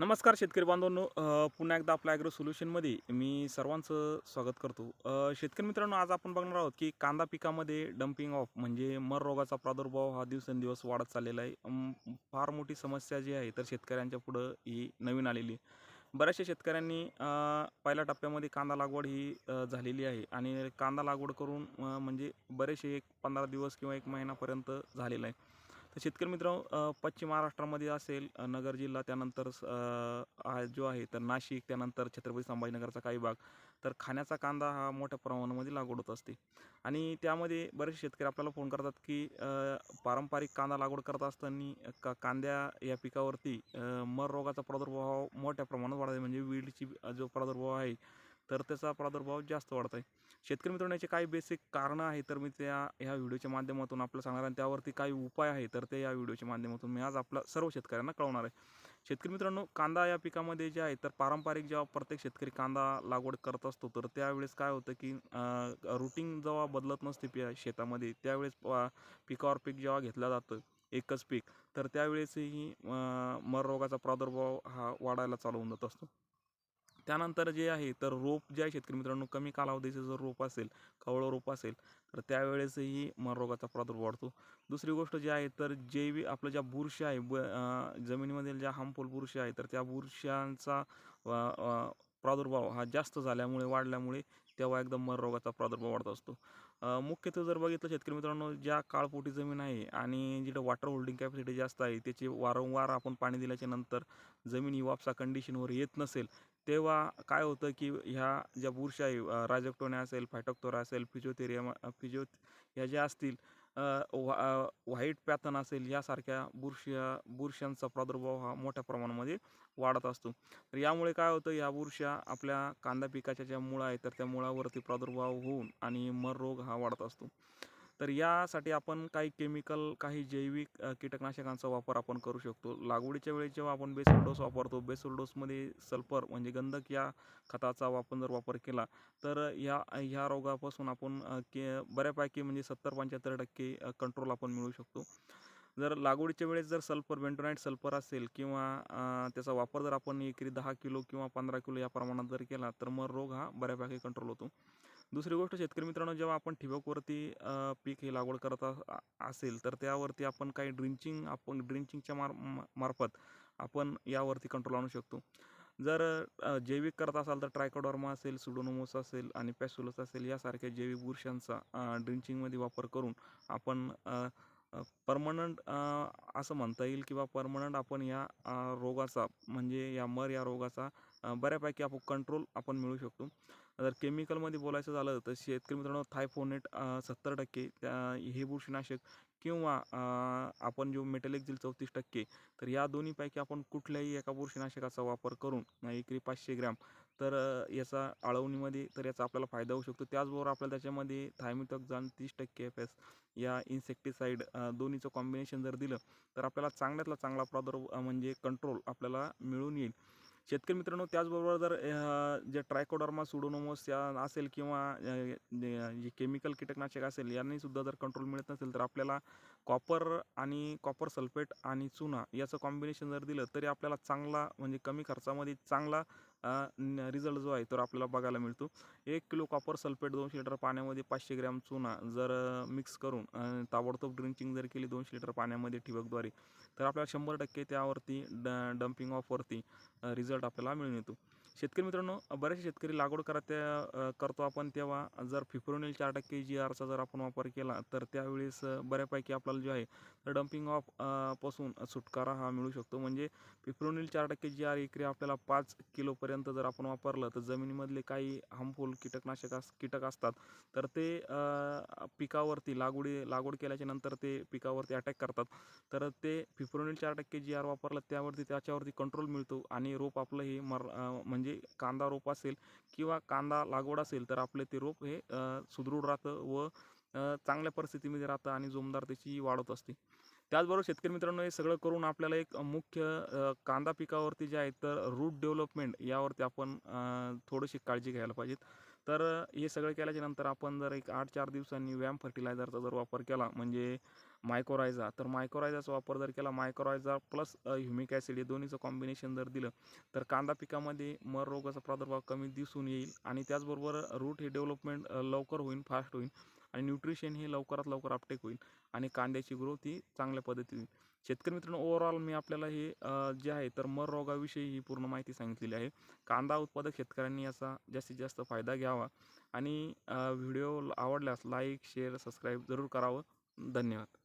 नमस्कार शेतकरी बांधवांनो पुन्हा एकदा आपल्या ॲग्रो सोल्युशनमध्ये मी सर्वांचं स्वागत करतो. शेतकरी मित्रांनो आज आपण बघणार आहोत की कांदा पिकामध्ये डम्पिंग ऑफ म्हणजे मर रोगाचा प्रादुर्भाव हा दिवसेंदिवस वाढत चाललेला आहे. फार मोठी समस्या जी आहे तर शेतकऱ्यांच्या पुढं ही नवीन आलेली. आहे. बऱ्याचशा शेतकऱ्यांनी पहिल्या टप्प्यामध्ये कांदा लागवड ही झालेली आहे आणि कांदा लागवड करून म्हणजे बरेचसे एक पंधरा दिवस किंवा एक महिनापर्यंत झालेला आहे. तर शेतकरी मित्र पश्चिम महाराष्ट्रामध्ये असेल नगर जिल्हा त्यानंतर जो आहे तर नाशिक त्यानंतर छत्रपती संभाजीनगरचा काही भाग. तर खाण्याचा कांदा हा मोठ्या प्रमाणामध्ये लागवड होत असते. आणि त्यामध्ये बरेच शेतकरी आपल्याला फोन करतात की पारंपरिक कांदा लागवड करत असताना का कांद्या या पिकावरती मर रोगाचा प्रादुर्भाव मोठ्या प्रमाणात वाढत आहे. म्हणजे वीडची जो प्रादुर्भाव आहे तर त्याचा प्रादुर्भाव जास्त वाढत आहे शेतकरी मित्रांनो याचे काही बेसिक कारणं आहेत तर मी त्या ह्या व्हिडिओच्या माध्यमातून आपल्याला सांगणार आणि त्यावरती काही उपाय आहे तर ते या व्हिडिओच्या माध्यमातून मी आज आपल्या सर्व शेतकऱ्यांना कळवणार आहे. शेतकरी मित्रांनो कांदा या पिकामध्ये जे आहे तर पारंपरिक जेव्हा प्रत्येक शेतकरी कांदा लागवड करत असतो तर त्यावेळेस काय होतं की रुटीन जेव्हा बदलत नसते पि शेतामध्ये त्यावेळेस पिकावर पीक जेव्हा घेतलं जातं एकच पीक तर त्यावेळेसही मररोगाचा प्रादुर्भाव हा वाढायला चालू होऊन जात असतो. त्यानंतर जे आहे तर रोप जे आहे शेतकरी मित्रांनो कमी कालावधीचं जर रोप असेल कवळं रोप असेल तर त्यावेळेसही मनरोगाचा प्रादुर्भाव वाढतो. दुसरी गोष्ट जी आहे तर जैविक आपलं ज्या बुरशी आहे ब जमिनीमधील ज्या हार्मफुल बुरशी आहे तर त्या बुरशांचा प्रादुर्भाव हा जास्त झाल्यामुळे वाढल्यामुळे तेव्हा एकदम मनरोगाचा प्रादुर्भाव वाढत असतो. मुख्यतः जर बघितलं शेतकरी मित्रांनो ज्या काळपोटी जमीन आहे आणि जिथं वॉटर होल्डिंग कॅपॅसिटी जास्त आहे त्याची वारंवार आपण पाणी दिल्याच्या नंतर जमीन ही वापसा कंडिशनवर येत नसेल तेव्हा काय होतं की ह्या ज्या बुरशी राजकटोण्या असेल फायटोक्टोरा असेल फिजिओथेरियम फिजिओ ह्या ज्या असतील व्हा व्हाईट पॅथन असेल यासारख्या बुरश्या बुरशांचा प्रादुर्भाव हा मोठ्या प्रमाणामध्ये वाढत असतो. तर यामुळे काय होतं या बुरश्या आपल्या कांदा पिकाच्या ज्या मुळं आहेत तर त्या मुळावरती प्रादुर्भाव होऊन आणि मर रोग हा वाढत असतो. तर यासाठी आपण काही केमिकल काही जैविक कीटकनाशकांचा वापर आपण करू शकतो. लागवडीच्या वेळेस जेव्हा आपण बेसल डोस वापरतो बेसल डोसमध्ये सल्फर म्हणजे गंधक या खताचा आपण जर वापर केला तर या ह्या रोगापासून आपण के बऱ्यापैकी म्हणजे सत्तर पंच्याहत्तर टक्के कंट्रोल आपण मिळवू शकतो. जर लागवडीच्या वेळेस जर सल्फर बेंटोनाईट सल्फर असेल किंवा त्याचा वापर जर आपण एकरी दहा किलो किंवा पंधरा किलो या प्रमाणात जर केला तर मग रोग हा बऱ्यापैकी कंट्रोल होतो. दुसरी गोष्ट शेतकरी मित्रांनो जेव्हा आपण ठिबकवरती पीक हे लागवड करत असेल तर त्यावरती आपण काही ड्रिंचिंग आपण ड्रिंचिंगच्या मार मार्फत आपण यावरती कंट्रोल आणू शकतो. जर जैविक करत असाल तर ट्रायकोडॉर्मा असेल सुडोनोमोस असेल आणि पॅसुलस असेल यासारख्या जैविक बुरशांचा ड्रिंचिंगमध्ये वापर करून आपण परमनंट असं म्हणता येईल किंवा परमनंट आपण या रोगाचा म्हणजे या मर या रोगाचा बऱ्यापैकी आपण कंट्रोल आपण मिळू शकतो. जर केमिकलमध्ये बोलायचं झालं तर शेतकरी मित्रांनो थायफोनेट सत्तर टक्के त्या हे बुरशीनाशक किंवा आपण जो मेटॅलिक दिल चौतीस टक्के तर या दोन्हीपैकी आपण कुठल्याही एका बुरशीनाशकाचा वापर करून एकरी पाचशे ग्रॅम तर याचा आळवणीमध्ये तर याचा आपल्याला फायदा होऊ शकतो. त्याचबरोबर आपल्याला त्याच्यामध्ये थायमिथॉक्झान तीस टक्के एफ एस या इन्सेक्टिसाईड दोन्हीचं कॉम्बिनेशन जर दिलं तर आपल्याला चांगल्यातला चांगला प्रादुर्भाव म्हणजे कंट्रोल आपल्याला मिळून येईल. शेतकरी मित्रांनो त्याचबरोबर जर जे ट्रायकोडर्मा सुडोनोमोस या असेल किंवा जे केमिकल कीटकनाशक असेल यांनीसुद्धा जर कंट्रोल मिळत नसेल तर आपल्याला कॉपर आणि कॉपर सल्फेट आणि चुना याचं कॉम्बिनेशन जर दिलं तरी आपल्याला चांगला म्हणजे कमी खर्चामध्ये चांगला रिझल्ट जो आहे तर आपल्याला बघायला मिळतो. एक किलो कॉपर सल्फेट दोनशे लिटर पाण्यामध्ये पाचशे ग्रॅम चुना जर मिक्स करून ताबडतोब ड्रिंचिंग जर केली दोनशे लिटर पाण्यामध्ये ठिबकद्वारे तर आपल्याला शंभर टक्के त्यावरती ड डम्पिंग ऑफवरती रिझल्ट आपल्याला मिळून येतो. शेतकरी मित्रांनो बरेचसे शेतकरी लागवड करत त्या करतो आपण तेव्हा. जर फिप्रोनिल चार टक्के जी आरचा जर आपण वापर केला तर त्यावेळेस बऱ्यापैकी आपल्याला जे आहे तर डम्पिंग ऑफपासून सुटकारा हा मिळू शकतो. म्हणजे फिप्रोनिल चार टक्के जी आर एकरी आपल्याला पाच किलोपर्यंत जर आपण वापरलं तर जमिनीमधले काही हार्मफुल कीटकनाशक अस कीटक असतात. तर ते पिकावरती लागवडी लागवड केल्याच्यानंतर ते पिकावरती अटॅक करतात. तर ते फिप्रोनिल चार टक्के जी आर वापरलं त्यावरती त्याच्यावरती कंट्रोल मिळतो आणि रोप आपलं हे मर म्हणजे म्हणजे कांदा रोप असेल किंवा कांदा लागवड असेल तर आपले ते रोप हे सुदृढ राहतं व चांगल्या परिस्थितीमध्ये राहतं आणि जोमदार त्याची वाढत असते. त्याचबरोबर शेतकरी मित्रांनो हे सगळं करून आपल्याला एक मुख्य कांदा पिकावरती जे आहे तर रूट डेव्हलपमेंट यावरती आपण थोडीशी काळजी घ्यायला पाहिजेत. तर हे सगळं केल्याच्यानंतर आपण जर एक आठ चार दिवसांनी व्यायाम फर्टिलायझरचा जर वापर केला म्हणजे मायकोरायझा तर मायकोरायझाचा वापर जर केला मायकोरायझा प्लस ह्युमिक ॲसिड हे दोन्हीचं कॉम्बिनेशन जर दिलं तर कांदा पिकामध्ये मर रोगाचा प्रादुर्भाव कमी दिसून येईल आणि त्याचबरोबर रूट हे डेव्हलपमेंट लवकर होईल फास्ट होईल आणि न्यूट्रिशन हे लवकरात लवकर अपटेक होईल आणि कांद्याची ग्रोथ ही चांगल्या पद्धतीने शेतकरी मित्रांनो ओव्हरऑल मी आपल्याला हे जे आहे तर मर रोगाविषयी ही पूर्ण माहिती सांगितलेली आहे. कांदा उत्पादक शेतकऱ्यांनी याचा जास्तीत जास्त फायदा घ्यावा आणि व्हिडिओ आवडल्यास लाईक शेअर सबस्क्राईब जरूर करावं. धन्यवाद.